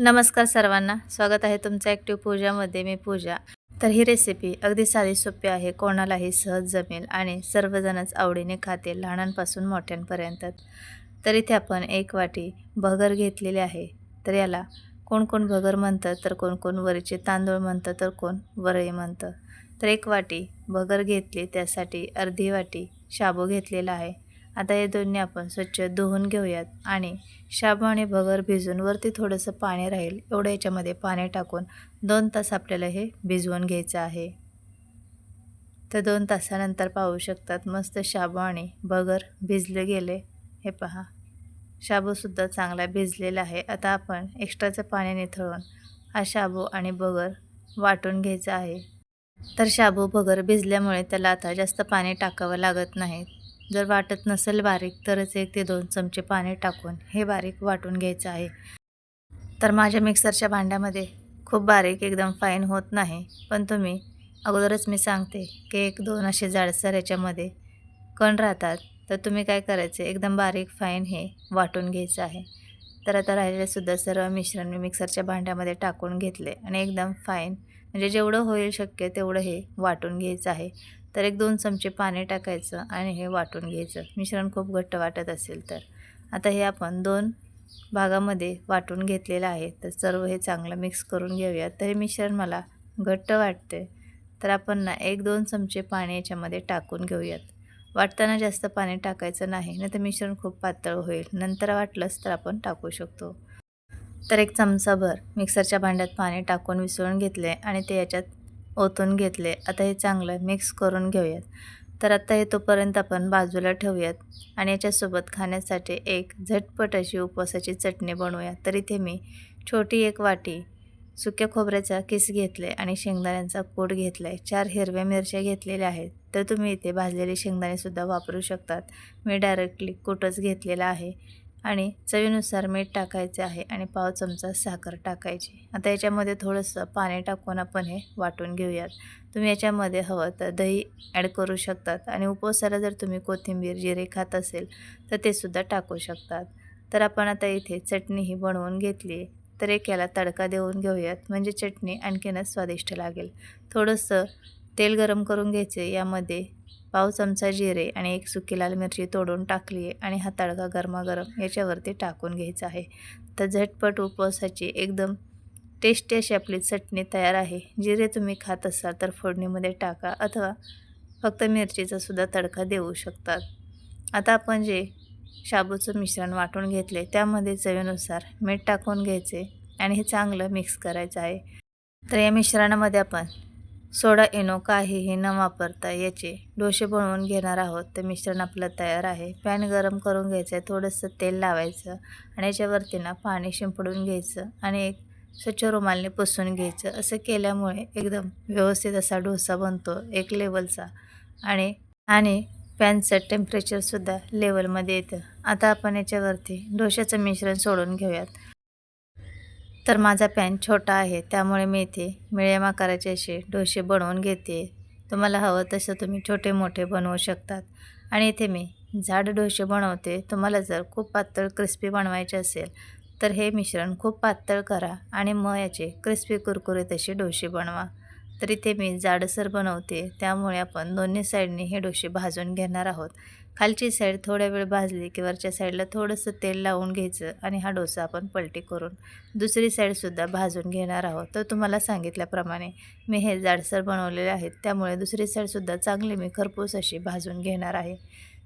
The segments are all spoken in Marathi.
नमस्कार सर्वांना. स्वागत आहे तुमचं ॲक्टिव्ह पूजामध्ये मी पूजा. तर ही रेसिपी अगदी साधी सोपी आहे. कोणालाही सहज जमेल आणि सर्वजणच आवडीने खातील लहानांपासून मोठ्यांपर्यंत. तर इथे आपण एक वाटी भगर घेतलेली आहे. तर याला कोण कोण भगर म्हणतं तर कोण कोण वरीचे तांदूळ म्हणतं तर कोण वरई म्हणतं. तर एक वाटी भगर घेतली. त्यासाठी अर्धी वाटी शाबू घेतलेला आहे. आता हे दोन्ही आपण स्वच्छ धुवून घेऊयात आणि शाबू आणि भगर भिजून वरती थोडंसं पाणी राहील. एवढं याच्यामध्ये पाणी टाकून दोन तास आपल्याला हे भिजवून घ्यायचं आहे. तर दोन तासानंतर पाहू शकतात मस्त शाबू आणि भगर भिजले गेले. हे पहा. शाबूसुद्धा चांगला भिजलेला आहे. आता आपण एक्स्ट्राचं पाणी निथळून हा शाबू आणि भगर वाटून घ्यायचा आहे. तर शाबू भगर भिजल्यामुळे त्याला आता जास्त पाणी टाकावं लागत नाही. जर वाटत नसेल बारीक तरच एक ते दोन चमचे पाणी टाकून हे बारीक वाटून घ्यायचं आहे. तर माझ्या मिक्सरच्या भांड्यामध्ये खूप बारीक एकदम फाईन होत नाही. पण तुम्ही अगोदरच मी सांगते की एक दोन असे जाडसर याच्यामध्ये कण राहतात तर तुम्ही काय करायचे? एकदम बारीक फाईन हे वाटून घ्यायचं आहे. तर आता राहिलेलेसुद्धा सर्व मिश्रण मी मिक्सरच्या भांड्यामध्ये टाकून घेतले आणि एकदम फाईन म्हणजे जेवढं होईल शक्य तेवढं हे वाटून घ्यायचं आहे. तर एक दोन चमचे पाणी टाकायचं आणि हे वाटून घ्यायचं. मिश्रण खूप घट्ट वाटत असेल तर. आता हे आपण दोन भागामध्ये वाटून घेतलेलं आहे. तर सर्व हे चांगलं मिक्स करून घेऊयात. तर हे मिश्रण मला घट्ट वाटते तर आपण ना एक दोन चमचे पाणी याच्यामध्ये टाकून घेऊयात. वाटताना जास्त पाणी टाकायचं नाही नाही तर मिश्रण खूप पातळ होईल. नंतर वाटलंच तर आपण टाकू शकतो. तर एक चमचाभर मिक्सरच्या भांड्यात पाणी टाकून विसळून घेतले आणि ते याच्यात ओतून घेतले. आता हे चांगलं मिक्स करून घेऊयात. तर आता हे तोपर्यंत आपण बाजूला ठेवूयात आणि याच्यासोबत खाण्यासाठी एक झटपट अशी उपवासाची चटणी बनवूया. तर इथे मी छोटी एक वाटी सुक्या खोबऱ्याचा किस घेतले आणि शेंगदाण्यांचा कोट घेतला आहे चार हिरव्या मिरच्या घेतलेल्या आहेत. तर तुम्ही इथे भाजलेले शेंगदाणेसुद्धा वापरू शकतात. मी डायरेक्टली कूटच घेतलेला आहे. आणि चवीनुसार मीठ टाकायचे आहे आणि पाव चमचा साखर टाकायची. आता याच्यामध्ये थोडंसं पाणी टाकून आपण हे वाटून घेऊयात. तुम्ही याच्यामध्ये हवं तर दही ॲड करू शकतात आणि उपवासाला जर तुम्ही कोथिंबीर जिरे खात असेल तर ते सुद्धा टाकू शकतात. तर आपण आता इथे चटणी ही बनवून घेतली तर एक याला तडका देऊन घेऊयात. म्हणजे चटणी आणखीनच स्वादिष्ट लागेल. थोडंसं तेल गरम करून घ्यायचे. यामध्ये पाव चमचा जिरे आणि एक सुकी लाल मिरची तोडून टाकली आहे आणि हा तडका गरमागरम याच्यावरती टाकून घ्यायचा आहे. तर झटपट उपवासाची एकदम टेस्टी अशी आपली चटणी तयार आहे. जिरे तुम्ही खात असाल तर फोडणीमध्ये टाका अथवा फक्त मिरचीचा सुद्धा तडका देऊ शकतात. आता आपण जे शाबूचं मिश्रण वाटून घेतले त्यामध्ये चवीनुसार मीठ टाकून घ्यायचे आणि हे चांगलं मिक्स करायचं आहे. तर या मिश्रणामध्ये आपण सोडा इनो काहीही न वापरता याचे डोसे बनवून घेणार आहोत. तर मिश्रण आपलं तयार आहे. पॅन गरम करून घ्यायचं आहे थोडंसं तेल लावायचं आणि याच्यावरती ना पाणी शिंपडून घ्यायचं आणि एक स्वच्छ रुमालने पुसून घ्यायचं. असं केल्यामुळे एकदम व्यवस्थित असा डोसा बनतो एक लेवलचा आणि आणि पॅनचं टेम्परेचरसुद्धा लेवलमध्ये येतं. आता आपण याच्यावरती डोशाचं मिश्रण सोडून घेऊयात. तर माझा पॅन छोटा आहे त्यामुळे मी इथे मिळ्या आकाराचे असे डोसे बनवून घेते. तुम्हाला हवं तसं तुम्ही छोटे मोठे बनवू शकतात. आणि इथे मी झाड डोसे बनवते. तुम्हाला जर खूप पातळ क्रिस्पी बनवायचे असेल तर हे मिश्रण खूप पातळ करा आणि मग याचे क्रिस्पी कुरकुरीत असे डोसे बनवा. तर इथे मी जाडसर बनवते. त्यामुळे आपण दोन्ही साईडने हे डोसे भाजून घेणार आहोत. खालची साईड थोड्या वेळ भाजली की वरच्या साईडला थोडंसं तेल लावून घ्यायचं आणि हा डोसा आपण पलटी करून दुसरी साईडसुद्धा भाजून घेणार आहोत. तर तुम्हाला सांगितल्याप्रमाणे मी हे जाडसर बनवलेले आहेत. त्यामुळे दुसरी साईडसुद्धा चांगली मी खरपूस अशी भाजून घेणार आहे.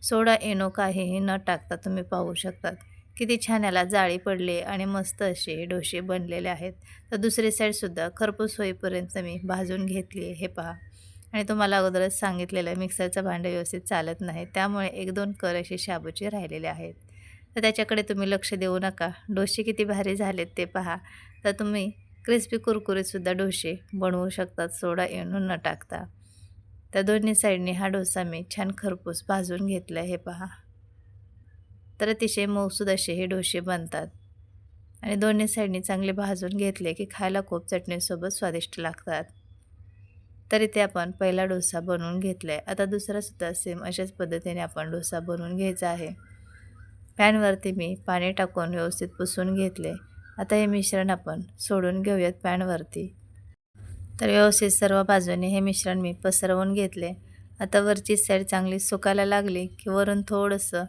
सोडा एनो काहीही न टाकता तुम्ही पाहू शकतात. किती छान याला जाळी पडले आणि मस्त असे डोसे बनलेले आहेत. तर दुसरी साईडसुद्धा खरपूस होईपर्यंत मी भाजून घेतली आहे हे पहा. आणि तुम्हाला अगोदरच सांगितलेलं मिक्सरचं भांडं व्यवस्थित चालत नाही त्यामुळे एक दोन कर असे शाबूचे राहिलेले आहेत. तर त्याच्याकडे तुम्ही लक्ष देऊ नका. डोसे किती भारी झालेत ते पहा. तर तुम्ही क्रिस्पी कुरकुरीतसुद्धा डोसे बनवू शकतात सोडा येऊन न टाकता. तर दोन्ही साईडने हा डोसा मी छान खरपूस भाजून घेतला हे पहा. तर अतिशय मऊसूद असे हे डोसे बनतात. आणि दोन्ही साईडने चांगले भाजून घेतले की खायला खूप चटणीसोबत स्वादिष्ट लागतात. तर इथे आपण पहिला डोसा बनवून घेतला आहे आता दुसरासुद्धा सेम अशाच पद्धतीने आपण डोसा बनवून घ्यायचा आहे. पॅनवरती मी पाणी टाकून व्यवस्थित पुसून घेतले. आता हे मिश्रण आपण सोडून घेऊयात पॅनवरती. तर व्यवस्थित सर्व बाजूने हे मिश्रण मी पसरवून घेतले. आता वरची साईड चांगली सुकायला लागली की वरून थोडंसं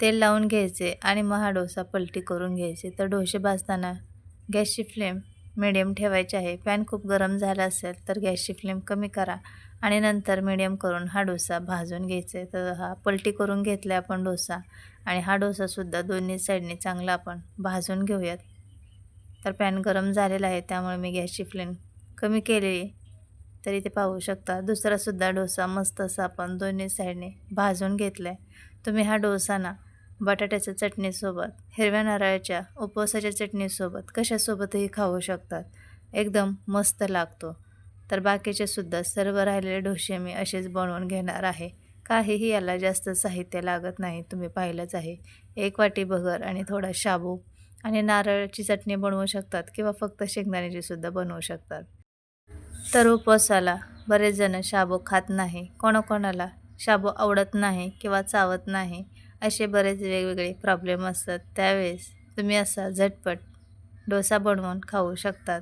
तेल लावून घ्यायचे आणि मग हा डोसा पलटी करून घ्यायचे. तर डोसे भाजताना गॅसची फ्लेम मिडियम ठेवायची आहे. पॅन खूप गरम झाला असेल तर गॅसची फ्लेम कमी करा आणि नंतर मिडियम करून हा डोसा भाजून घ्यायचा आहे. तर हा पलटी करून घेतला आपण डोसा आणि हा डोसासुद्धा दोन्ही साईडने चांगला आपण भाजून घेऊयात. तर पॅन गरम झालेला आहे त्यामुळे मी गॅसची फ्लेम कमी केलेली तरी ते पाहू शकता दुसरासुद्धा डोसा मस्त असा आपण दोन्ही साईडने भाजून घेतला आहे तुम्ही हा डोसा ना बटाट्याच्या चटणीसोबत हिरव्या नारळाच्या उपवासाच्या चटणीसोबत कशासोबतही खाऊ शकतात. एकदम मस्त लागतो. तर बाकीचे सुद्धा सर्व राहिलेले डोसे मी असेच बनवून घेणार आहे. काहीही याला जास्त साहित्य लागत नाही तुम्ही पाहिलंच आहे. एक वाटी भगर आणि थोडा शाबू आणि नारळाची चटणी बनवू शकतात किंवा फक्त शेंगदाण्याची सुद्धा बनवू शकतात. तर उपवासाला बरेच जण शाबू खात नाही. कोणाकोणाला शाबू आवडत नाही किंवा चावत नाही. असे बरेच वेगवेगळे प्रॉब्लेम असतात. त्यावेळेस तुम्ही असा झटपट डोसा बनवून खाऊ शकतात.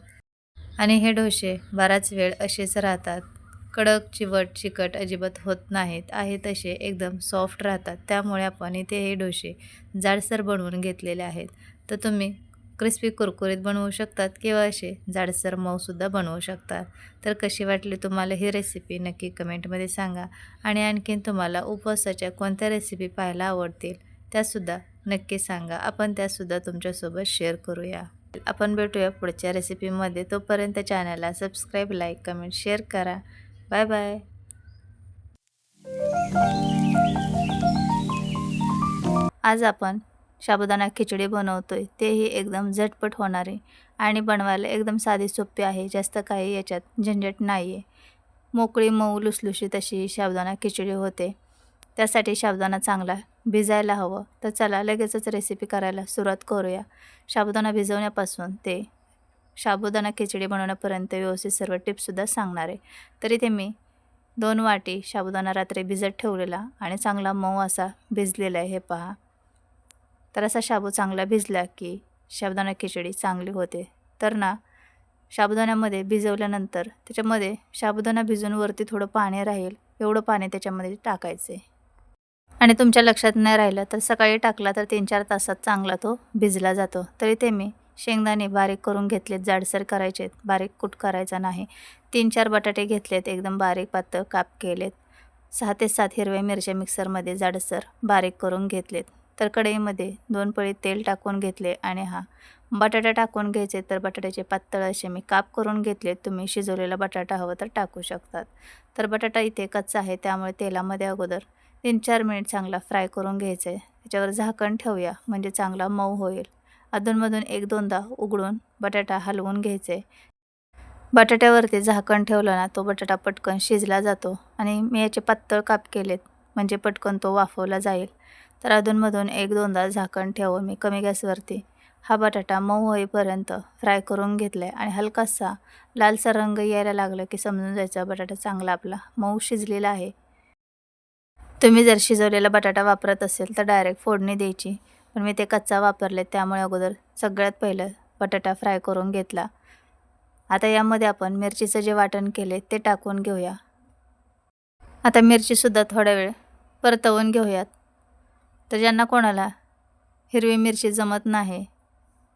आणि हे डोसे बराच वेळ असेच राहतात. कडक चिवट चिकट अजिबात होत नाहीत. आहे तसे एकदम सॉफ्ट राहतात. त्यामुळे आपण इथे हे डोसे जाडसर बनवून घेतलेले आहेत. तर तुम्ही क्रिस्पी कुरकुरीत बनवू शकतात किंवा असे जाडसर मऊसुद्धा बनवू शकतात. तर कशी वाटली तुम्हाला ही रेसिपी नक्की कमेंटमध्ये सांगा आणि आणखीन तुम्हाला उपवासाच्या कोणत्या रेसिपी पाहायला आवडतील त्यासुद्धा नक्की सांगा. आपण त्यासुद्धा तुमच्यासोबत शेअर करूया. आपण भेटूया पुढच्या रेसिपीमध्ये तोपर्यंत चॅनलला सबस्क्राईब लाईक कमेंट शेअर करा. बाय बाय आज आपण साबुदाणा खिचडी बनवतोय तेही एकदम झटपट होणारे आणि बनवायला एकदम साधी सोपी आहे जास्त काही याच्यात झंझट नाही आहे मोकळी मऊ लुसलुशीत अशी साबुदाणा खिचडी होते. त्यासाठी साबुदाणा चांगला भिजायला हवं. तर चला लगेचच रेसिपी करायला सुरुवात करूया. साबुदाणा भिजवण्यापासून ते साबुदाणा खिचडी बनवण्यापर्यंत व्यवस्थित सर्व टिप्ससुद्धा सांगणार आहे. तरी ते मी दोन वाटी साबुदाणा रात्री भिजत ठेवलेला आणि चांगला मऊ असा भिजलेला आहे हे पहा. तर असा शाबू चांगला भिजला की साबुदाणा खिचडी चांगली होते. तर ना साबुदाण्यामध्ये भिजवल्यानंतर त्याच्यामध्ये साबुदाणा भिजून वरती थोडं पाणी राहील एवढं पाणी त्याच्यामध्ये टाकायचे. आणि तुमच्या लक्षात नाही राहिलं तर सकाळी टाकला तर तीन चार तासात चांगला तो भिजला जातो. तरी ते मी शेंगदाणे बारीक करून घेतलेत जाडसर करायचेत बारीक कूट करायचा नाही. तीन चार बटाटे घेतलेत एकदम बारीक पातळ काप केलेत. सहा ते सात हिरव्या मिरच्या मिक्सरमध्ये जाडसर बारीक करून घेतलेत. तर कढईमध्ये दोन पळी तेल टाकून घेतले आणि हा. बटाटा टाकून घ्यायचे तर बटाट्याचे पातळ असे मी काप करून घेतले. तुम्ही शिजवलेला बटाटा हवं तर टाकू शकतात. तर बटाटा इथे कच्चा आहे त्यामुळे तेलामध्ये अगोदर तीन चार मिनिट चांगला फ्राय करून घ्यायचं. आहे त्याच्यावर झाकण ठेवूया म्हणजे चांगला मऊ होईल. अधूनमधून एक दोनदा उघडून बटाटा हलवून घ्यायचे. बटाट्यावरती झाकण ठेवलं ना तो बटाटा पटकन शिजला जातो. आणि मी याचे पातळ काप केलेत म्हणजे पटकन तो वाफवला जाईल. तर अधूनमधून एक दोनदा झाकण ठेवून मी कमी गॅसवरती हा बटाटा मऊ होईपर्यंत फ्राय करून घेतला आहे आणि हलकासा लालसा रंग यायला लागला की समजून जायचा बटाटा चांगला आपला मऊ शिजलेला आहे. तुम्ही जर शिजवलेला बटाटा वापरत असेल तर डायरेक्ट फोडणी द्यायची पण मी ते कच्चा वापरले त्यामुळे अगोदर सगळ्यात पहिलं बटाटा फ्राय करून घेतला. आता यामध्ये आपण मिरचीचं जे वाटण केले ते टाकून घेऊया. आता मिरचीसुद्धा थोडा वेळ परतवून घेऊयात. तर ज्यांना कोणाला हिरवी मिरची जमत नाही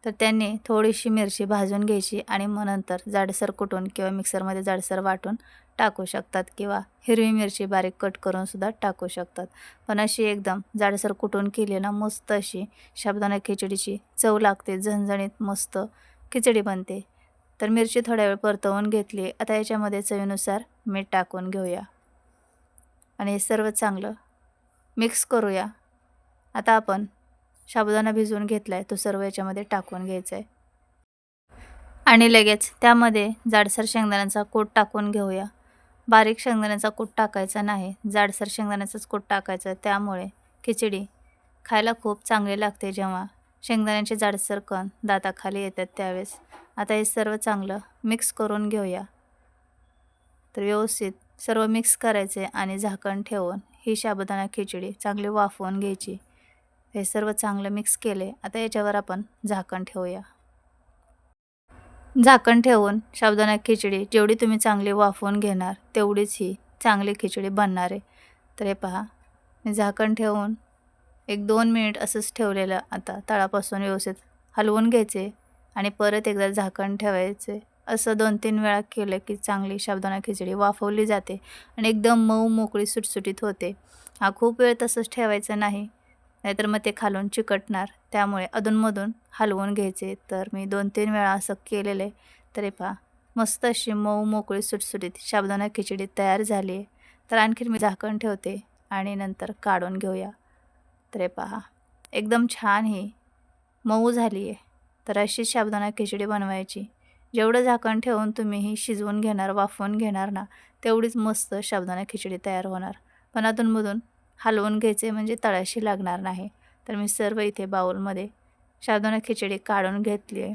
तर त्यांनी थोडीशी मिरची भाजून घ्यायची आणि मग नंतर जाडसर कुटून किंवा मिक्सरमध्ये जाडसर वाटून टाकू शकतात किंवा हिरवी मिरची बारीक कट करूनसुद्धा टाकू शकतात. पण अशी एकदम जाडसर कुटून केली ना मस्त अशी साबुदाणा खिचडीची चव लागते झणझणीत मस्त खिचडी बनते. तर मिरची थोड्या वेळ परतवून घेतली. आता याच्यामध्ये चवीनुसार मीठ टाकून घेऊया. आणि हे सर्व चांगलं मिक्स करूया. आता आपण साबुदाणा भिजवून घेतला आहे तो सर्व याच्यामध्ये टाकून घ्यायचा आहे आणि लगेच त्यामध्ये जाडसर शेंगदाण्याचा कोट टाकून घेऊया. बारीक शेंगदाण्याचा कोट टाकायचा नाही जाडसर शेंगदाण्याचाच कोट टाकायचा त्यामुळे खिचडी खायला खूप चांगली लागते जेव्हा शेंगदाण्याचे जाडसर कण दाताखाली येतात त्यावेळेस. आता हे सर्व चांगलं मिक्स करून घेऊया. तर व्यवस्थित सर्व मिक्स करायचे आणि झाकण ठेवून ही साबुदाणा खिचडी चांगली वाफवून घ्यायची. हे सर्व चांगलं मिक्स केले. आता याच्यावर आपण झाकण ठेवूया. झाकण ठेवून साबुदाणा खिचडी जेवढी तुम्ही चांगली वाफवून घेणार तेवढीच ही चांगली खिचडी बनणार आहे. तर हे पहा मी झाकण ठेवून एक दोन मिनिट असंच ठेवलेलं आता तळापासून व्यवस्थित हलवून घ्यायचे आणि परत एकदा झाकण ठेवायचे. असं दोन तीन वेळा केलं की चांगली साबुदाणा खिचडी वाफवली जाते आणि एकदम मऊ मोकळी सुटसुटीत होते. हा खूप वेळ तसंच ठेवायचं नाही. नाहीतर मग ते खालून चिकटणार. त्यामुळे अधूनमधून हलवून घ्यायचे. तर मी दोन तीन वेळा असं केलेलं. आहे तरी पहा मस्त अशी मऊ मोकळी सुटसुटीत शाबदाना खिचडी तयार झाली. आहे तर आणखीन मी झाकण ठेवते आणि नंतर काढून घेऊया. तरी पहा एकदम छान ही मऊ झाली आहे तर अशी शाबदाना खिचडी बनवायची. जेवढं झाकण ठेवून तुम्ही ही शिजवून घेणार वाफवून घेणार ना तेवढीच मस्त शाबदाना खिचडी तयार होणार. पण अधूनमधून हलवून घ्यायचे म्हणजे तळाशी लागणार नाही. तर मी सर्व इथे बाऊलमध्ये साबुदाणा खिचडी काढून घेतली आहे.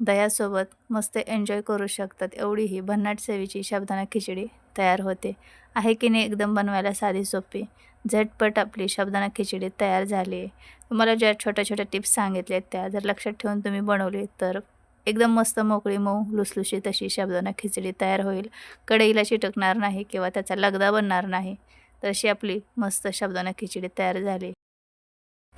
दह्यासोबत मस्त एन्जॉय करू शकतात एवढी ही भन्नाट चवीची साबुदाणा खिचडी तयार होते. आहे की नाही एकदम बनवायला साधी सोपी. झटपट आपली साबुदाणा खिचडी तयार झाली आहे. तुम्हाला ज्या छोट्या छोट्या टिप्स सांगितल्या आहेत त्या जर लक्षात ठेवून तुम्ही बनवली तर एकदम मस्त मोकळी मऊ लुसलुशीत अशी साबुदाणा खिचडी तयार होईल. कढईला चिटकणार नाही किंवा त्याचा लगदा बनणार नाही. तर अशी आपली मस्त शाबदाना खिचडी तयार झाली.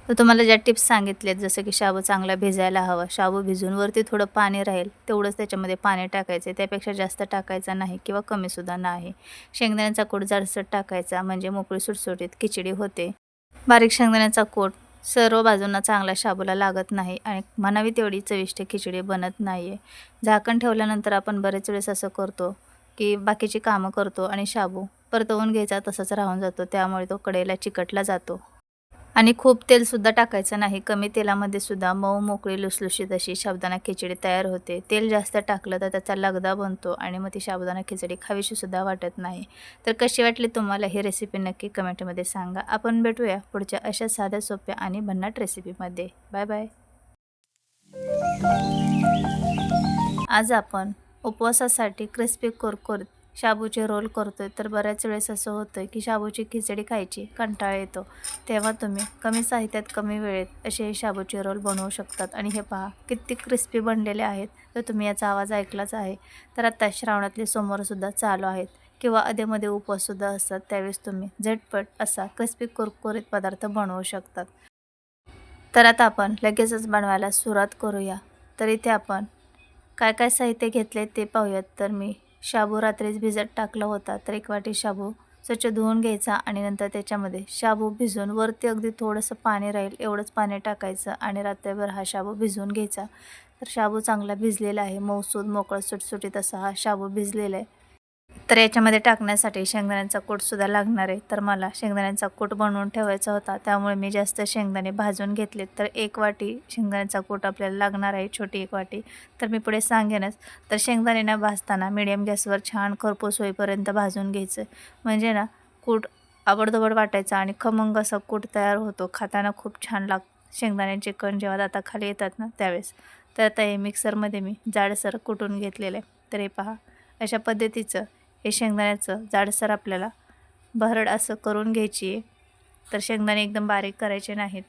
तर तुम्हाला ज्या टिप्स सांगितल्यात जसं की शाबू चांगला भिजायला हवा शाबू भिजून वरती थोडं पाणी राहील तेवढंच त्याच्यामध्ये पाणी टाकायचं त्यापेक्षा जास्त टाकायचा नाही किंवा कमीसुद्धा नाही. शेंगदाण्याचा कोट जाडसर टाकायचा म्हणजे मोकळी सुटसुटीत खिचडी होते. बारीक शेंगदाण्याचा कोट सर्व बाजूंना चांगला शाबूला लागत नाही आणि म्हणावी तेवढी चविष्ट खिचडी बनत नाही आहे झाकण ठेवल्यानंतर आपण बरेच वेळेस असं करतो की बाकीची कामं करतो आणि शाबू परतवून घ्यायचा तसंच राहून जातो. त्यामुळे तो कडेला चिकटला जातो. आणि खूप तेलसुद्धा टाकायचं नाही. कमी तेलामध्ये सुद्धा मऊ मोकळी लुसलुशीत अशी साबुदाणा खिचडी तयार होते. तेल जास्त टाकलं तर त्याचा लगदा बनतो आणि मग ती साबुदाणा खिचडी खावीशीसुद्धा वाटत नाही. तर कशी वाटली तुम्हाला ही रेसिपी नक्की कमेंटमध्ये सांगा. आपण भेटूया पुढच्या अशा साध्या सोप्या आणि भन्नाट रेसिपीमध्ये बाय बाय आज आपण उपवासासाठी क्रिस्पी कोरकोर शाबूचे रोल करतो आहे तर बऱ्याच वेळेस असं होतं की शाबूची खिचडी खायची कंटाळा येतो. तेव्हा तुम्ही कमी साहित्यात कमी वेळेत असे हे शाबूचे रोल बनवू शकतात. आणि हे पहा किती क्रिस्पी बनलेले आहेत. तर तुम्ही याचा आवाज ऐकलाच आहे. तर आत्ता श्रावणातले सोमवारसुद्धा चालू आहेत. किंवा अधेमध्ये उपवाससुद्धा असतात. त्यावेळेस तुम्ही झटपट असा क्रिस्पी कुरकुरीत पदार्थ बनवू शकतात. तर आता आपण लगेचच बनवायला सुरुवात करूया. तर इथे आपण काय काय साहित्य घेतले ते पाहूयात. तर मी शाबू रात्रीच भिजत टाकला होता. तर एक वाटी शाबू स्वच्छ धुवून घ्यायचा आणि नंतर त्याच्यामध्ये शाबू भिजवून वरती अगदी थोडंसं पाणी राहील एवढंच पाणी टाकायचं आणि रात्रभर हा शाबू भिजवून घ्यायचा. तर शाबू चांगला भिजलेला आहे. मऊसूद मोकळा सुटसुटीत असा हा शाबू भिजलेला आहे. तर याच्यामध्ये टाकण्यासाठी शेंगदाण्यांचा कूटसुद्धा लागणार आहे. तर मला शेंगदाण्यांचा कूट बनवून ठेवायचा होता. त्यामुळे मी जास्त शेंगदाणे भाजून घेतले तर एक वाटी शेंगदाण्याचा कूट आपल्याला लागणार आहे. छोटी एक वाटी. तर मी पुढे सांगेनच. तर शेंगदाणे ना भाजताना मिडियम गॅसवर छान खरपूस होईपर्यंत भाजून घ्यायचं. म्हणजे ना कूट आवडदोबड वाटायचा आणि खमंग असा कूट तयार होतो. खाताना खूप छान लाग शेंगदाण्याचे कण जेव्हा आता खाली येतात ना त्यावेळेस. तर आता हे मिक्सरमध्ये मी जाडसर कुटून घेतलेलं आहे. तर हे पहा. अशा पद्धतीचं हे शेंगदाण्याचं जाडसर आपल्याला भरड असं करून घ्यायची आहे. तर शेंगदाणे एकदम बारीक करायचे नाहीत.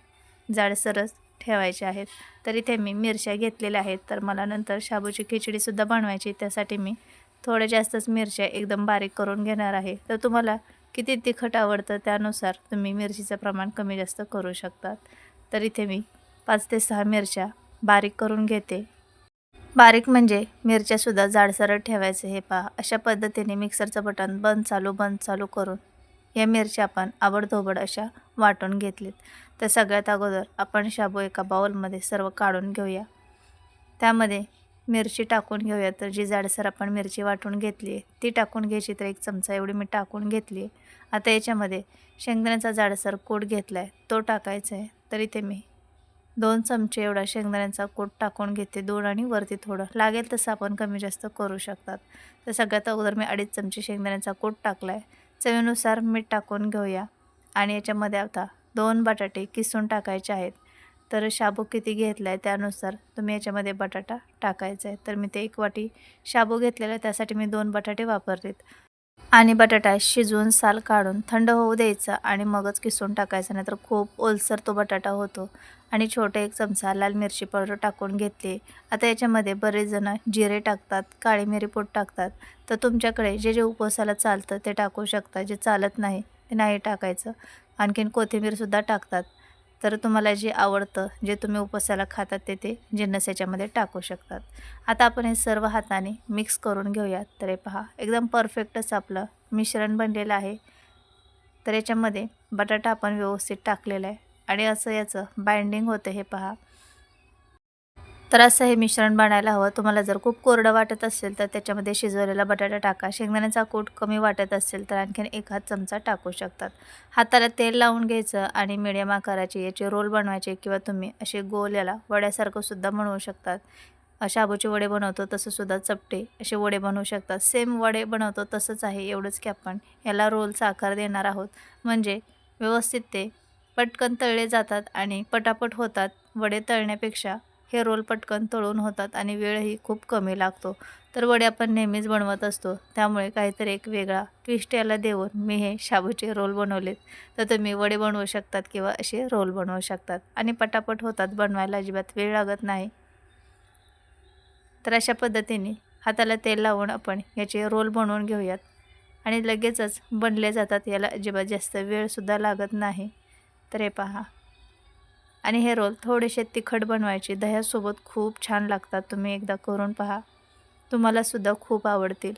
जाडसरच ठेवायचे आहेत. तर इथे मी मिरच्या घेतलेल्या आहेत. तर मला नंतर शाबूची खिचडीसुद्धा बनवायची त्यासाठी मी थोड्या जास्तच मिरच्या एकदम बारीक करून घेणार आहे. तर तुम्हाला किती तिखट आवडतं त्यानुसार तुम्ही मिरचीचं प्रमाण कमी जास्त करू शकतात. तर इथे मी पाच ते सहा मिरच्या बारीक करून घेते. बारीक म्हणजे मिरच्यासुद्धा जाडसरट ठेवायचं हे पहा. अशा पद्धतीने मिक्सरचं बटन बंद चालू बंद चालू करून या मिरच्या आपण आवडधोबड अशा वाटून घेतलीत. तर सगळ्यात अगोदर आपण शाबू एका बाउलमध्ये सर्व काढून घेऊया. त्यामध्ये मिरची टाकून घेऊया. तर जी जाडसर आपण मिरची वाटून घेतली आहे ती टाकून घ्यायची तर एक चमचा एवढी मी टाकून घेतली आहे. आता याच्यामध्ये शेंगदाण्याचा जाडसर कोड घेतला आहे तो टाकायचा आहे. तर इथे मी दोन चमचे एवढा शेंगदाण्याचा कूट टाकून घेते दोन आणि वरती थोडं. लागेल तसं आपण कमी जास्त करू शकतात. तर सगळ्यात अगोदर मी अडीच चमचे शेंगदाण्याचा कूट टाकला आहे चवीनुसार मीठ टाकून घेऊया. आणि याच्यामध्ये आता दोन बटाटे किसून टाकायचे आहेत. तर शाबू किती घेतला आहे त्यानुसार तुम्ही याच्यामध्ये बटाटा टाकायचा आहे. तर मी ते एक वाटी शाबू घेतलेला आहे. त्यासाठी मी दोन बटाटे वापरलेत. आणि बटाटा शिजवून साल काढून थंड होऊ द्यायचा आणि मगच किसून टाकायचा. नाहीतर खूप ओलसर तो बटाटा होतो. आणि छोटे एक चमचा लाल मिरची पावडर टाकून घेतली. आता याच्यामध्ये बरेच जण जिरे टाकतात काळी मिरीपूट टाकतात. तर तुमच्याकडे जे जे उपवासाला चालतं ते टाकू शकता. जे चालत नाही ते नाही टाकायचं. आणखीन कोथिंबीरसुद्धा टाकतात. तर तुम्हाला जे आवडतं जे तुम्ही उपवासाला खातात ते ते जिन्नस याच्यामध्ये टाकू शकतात. आता आपण हे सर्व हाताने मिक्स करून घेऊयात. तर हे पहा एकदम परफेक्टच आपलं मिश्रण बनलेलं आहे. तर याच्यामध्ये बटाटा आपण व्यवस्थित टाकलेला आहे. आणि असं याचं बाइंडिंग होतं हे पहा. तर असं हे मिश्रण बनायला हवं. तुम्हाला जर खूप कोरडं वाटत असेल तर त्याच्यामध्ये शिजवलेला बटाटा टाका. शेंगदाण्याचा कूट कमी वाटत असेल तर आणखीन एक हात चमचा टाकू शकतात. हाताला तेल लावून घ्यायचं आणि मिडियम आकाराचे याचे रोल बनवायचे किंवा तुम्ही असे गोल याला वड्यासारखं सुद्धा बनवू शकतात. शाबूचे वडे बनवतो तसंसुद्धा चपटे असे वडे बनवू शकतात. सेम वडे बनवतो तसंच आहे एवढंच की आपण याला रोलचा आकार देणार आहोत. म्हणजे व्यवस्थित ते पटकन तळले जातात आणि पटापट होतात. वडे तळण्यापेक्षा हे रोल पटकन तळून होतात आणि वेळही खूप कमी लागतो. तर वडे आपण नेहमीच बनवत असतो. त्यामुळे काहीतरी एक वेगळा ट्विस्ट याला देऊन मी हे शाबूचे रोल बनवलेत. तर तुम्ही वडे बनवू शकतात किंवा असे रोल बनवू शकतात. आणि पटापट होतात बनवायला अजिबात वेळ लागत नाही. तर अशा पद्धतीने हाताला तेल लावून आपण याचे रोल बनवून घेऊयात. आणि लगेचच बनले जातात याला अजिबात जास्त वेळसुद्धा लागत नाही. तर हे पहा. आणि हे रोल थोडेसे तिखट बनवायचे. दह्यासोबत खूप छान लागतात. तुम्ही एकदा करून पहा. तुम्हालासुद्धा खूप आवडतील.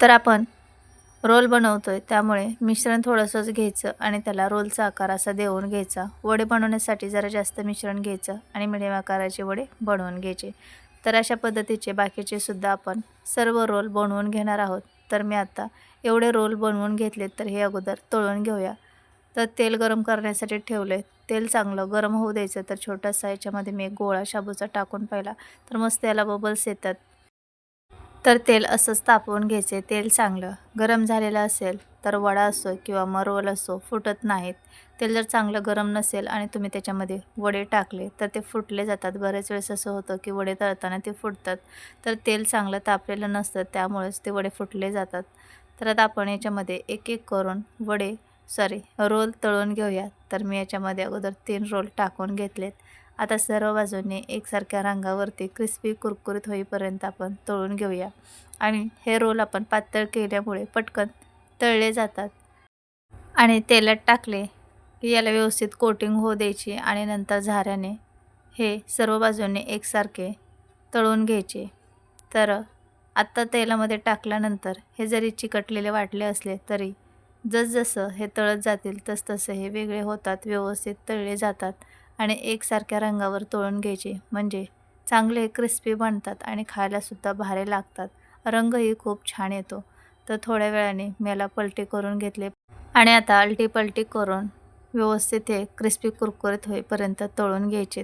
तर आपण रोल बनवतो आहे त्यामुळे मिश्रण थोडंसंच घ्यायचं आणि त्याला रोलचा आकार असा देऊन घ्यायचा. वडे बनवण्यासाठी जरा जास्त मिश्रण घ्यायचं आणि मिडियम आकाराचे वडे बनवून घ्यायचे. तर अशा पद्धतीचे बाकीचे सुद्धा आपण सर्व रोल बनवून घेणार आहोत. तर मी आता एवढे रोल बनवून घेतले तर हे अगोदर तळून घेऊया. तर तेल गरम करण्यासाठी ठेवले तेल चांगलं गरम होऊ द्यायचं तर छोटासा याच्यामध्ये मी एक गोळा शाबूचा टाकून पाहिला तर मस्त याला बबल्स येतात. तर तेल असंच तापवून घ्यायचे तेल चांगलं. गरम झालेलं असेल तर वडा असो किंवा मरोल असो फुटत नाहीत. तेल जर चांगलं गरम नसेल आणि तुम्ही त्याच्यामध्ये वडे टाकले तर ते फुटले जातात. बरेच वेळेस असं होतं की वडे तळताना ते फुटतात. तर तेल चांगलं तापलेलं नसतं त्यामुळेच ते वडे फुटले जातात. तर आता आपण याच्यामध्ये एक एक करून वडे सॉरी रोल तळून घेऊया. तर मी याच्यामध्ये अगोदर तीन रोल टाकून घेतलेत. आता सर्व बाजूने एकसारख्या रंगावरती क्रिस्पी कुरकुरीत होईपर्यंत आपण तळून घेऊया. आणि हे रोल आपण पातळ केल्यामुळे पटकन तळले जातात. आणि तेलात टाकले की याला व्यवस्थित कोटिंग होऊ द्यायची आणि नंतर झाऱ्याने हे सर्व बाजूने एकसारखे तळून घ्यायचे. तर आत्ता तेलामध्ये टाकल्यानंतर हे जरी चिकटलेले वाटले असले तरी जसजसं हे तळत जातील तसतसं हे वेगळे होतात व्यवस्थित तळले जातात आणि एकसारख्या रंगावर तळून घ्यायचे. म्हणजे चांगले क्रिस्पी बनतात आणि खायलासुद्धा भारे लागतात. रंगही खूप छान येतो. तर थोड्या वेळाने मी याला पलटी करून घेतले. आणि आता अलटी पलटी करून व्यवस्थित हे क्रिस्पी कुरकुरीत होईपर्यंत तळून घ्यायचे.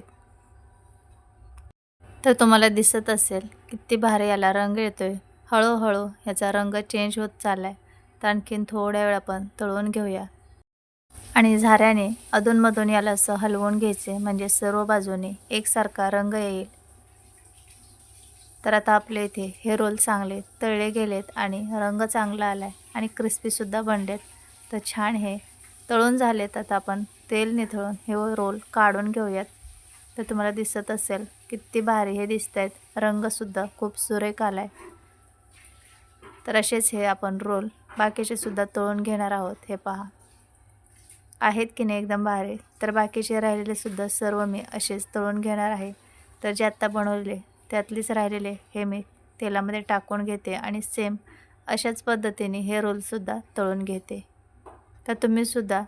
तर तुम्हाला दिसत असेल किती भारी याला रंग येतोय. हळूहळू ह्याचा रंग चेंज होत चालला आहे तर आणखीन थोड्या वेळ आपण तळून घेऊया. आणि झाऱ्याने अधूनमधून याला असं हलवून घ्यायचे म्हणजे सर्व बाजूने एकसारखा रंग येईल. तर आता आपल्या इथे हे रोल चांगले तळले गेलेत आणि रंग चांगला आला आहे आणि क्रिस्पीसुद्धा बनलेत. तर छान हे. तळून झालेत आता आपण तेल निथळून हे रोल काढून घेऊयात. तर तुम्हाला दिसत असेल किती भारी हे दिसत आहेत रंगसुद्धा खूप सुरेख आला आहे तर असेच हे आपण रोल बाकीचे सुद्धा तळून घेणार आहोत हे पहा. आहेत की नाही एकदम भारी तर बाकीचे राहिलेले सुद्धा सर्व मी असेच तळून घेणार आहे. तर जे आत्ता बनवलेले त्यातलीच राहिलेले हे मी तेलामध्ये टाकून घेते आणि सेम अशाच पद्धतीने हे रोलसुद्धा तळून घेते. तर तुम्हीसुद्धा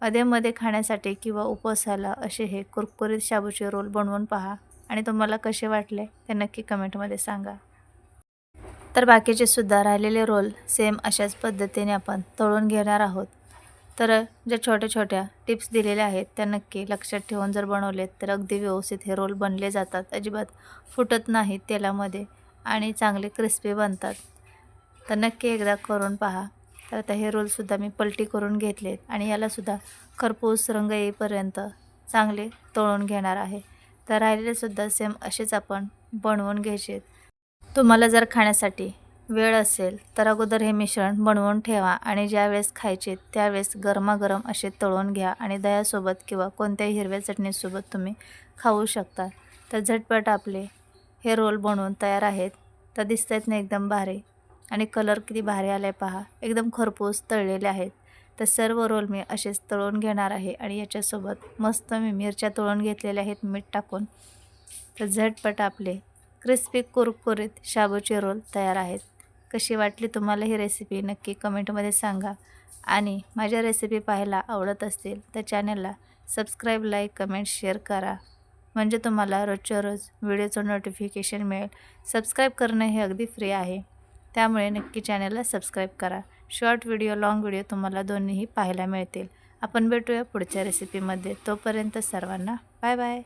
अधेमध्ये खाण्यासाठी किंवा उपवासाला असे हे कुरकुरीत शाबूचे रोल बनवून पहा आणि तुम्हाला कसे वाटले ते नक्की कमेंटमध्ये सांगा. तर बाकीचे सुद्धा राहिलेले रोल सेम अशाच पद्धतीने आपण तळून घेणार आहोत. तर ज्या छोट्या छोट्या टिप्स दिलेल्या आहेत त्या नक्की लक्षात ठेवून जर बनवलेत तर अगदी व्यवस्थित हे रोल बनले जातात. अजिबात फुटत नाहीत तेलामध्ये आणि चांगले क्रिस्पी बनतात. तर नक्की एकदा करून पहा. तर आता हे रोलसुद्धा मी पलटी करून घेतलेत आणि यालासुद्धा खरपूस रंग येईपर्यंत चांगले तळून घेणार आहे. तर राहिलेलेसुद्धा सेम असेच आपण बनवून घ्यायचे तुम्हाला जर खाण्यासाठी वेळ असेल तर अगोदर हे मिश्रण बनवून ठेवा आणि ज्यावेळेस खायचे त्यावेळेस गरमागरम असे तळून घ्या आणि दह्यासोबत किंवा कोणत्याही हिरव्या चटणीसोबत तुम्ही खाऊ शकता. तर झटपट आपले हे रोल बनवून तयार आहेत. तर दिसत आहेत ना एकदम भारी आणि कलर किती भारी आला आहे पहा. एकदम खरपूस तळलेले आहेत. तर सर्व रोल मी असेच तळून घेणार आहे आणि याच्यासोबत मस्त मी मिरच्या तळून घेतलेल्या आहेत मीठ टाकून. तर झटपट आपले क्रिस्पी कुरकुरीत शाबूचे रोल तयार आहेत. कशी वाटली तुम्हाला ही रेसिपी नक्की कमेंटमध्ये सांगा. आणि माझ्या रेसिपी पाहायला आवडत असतील तर चॅनलला सबस्क्राईब लाईक कमेंट शेअर करा. म्हणजे तुम्हाला रोजच्या रोज व्हिडिओचं नोटिफिकेशन मिळेल. सबस्क्राईब करणं हे अगदी फ्री आहे. त्यामुळे नक्की चॅनलला सबस्क्राईब करा. शॉर्ट व्हिडिओ लाँग व्हिडिओ तुम्हाला दोन्हीही पाहायला मिळतील. आपण भेटूया पुढच्या रेसिपीमध्ये तोपर्यंत सर्वांना बाय बाय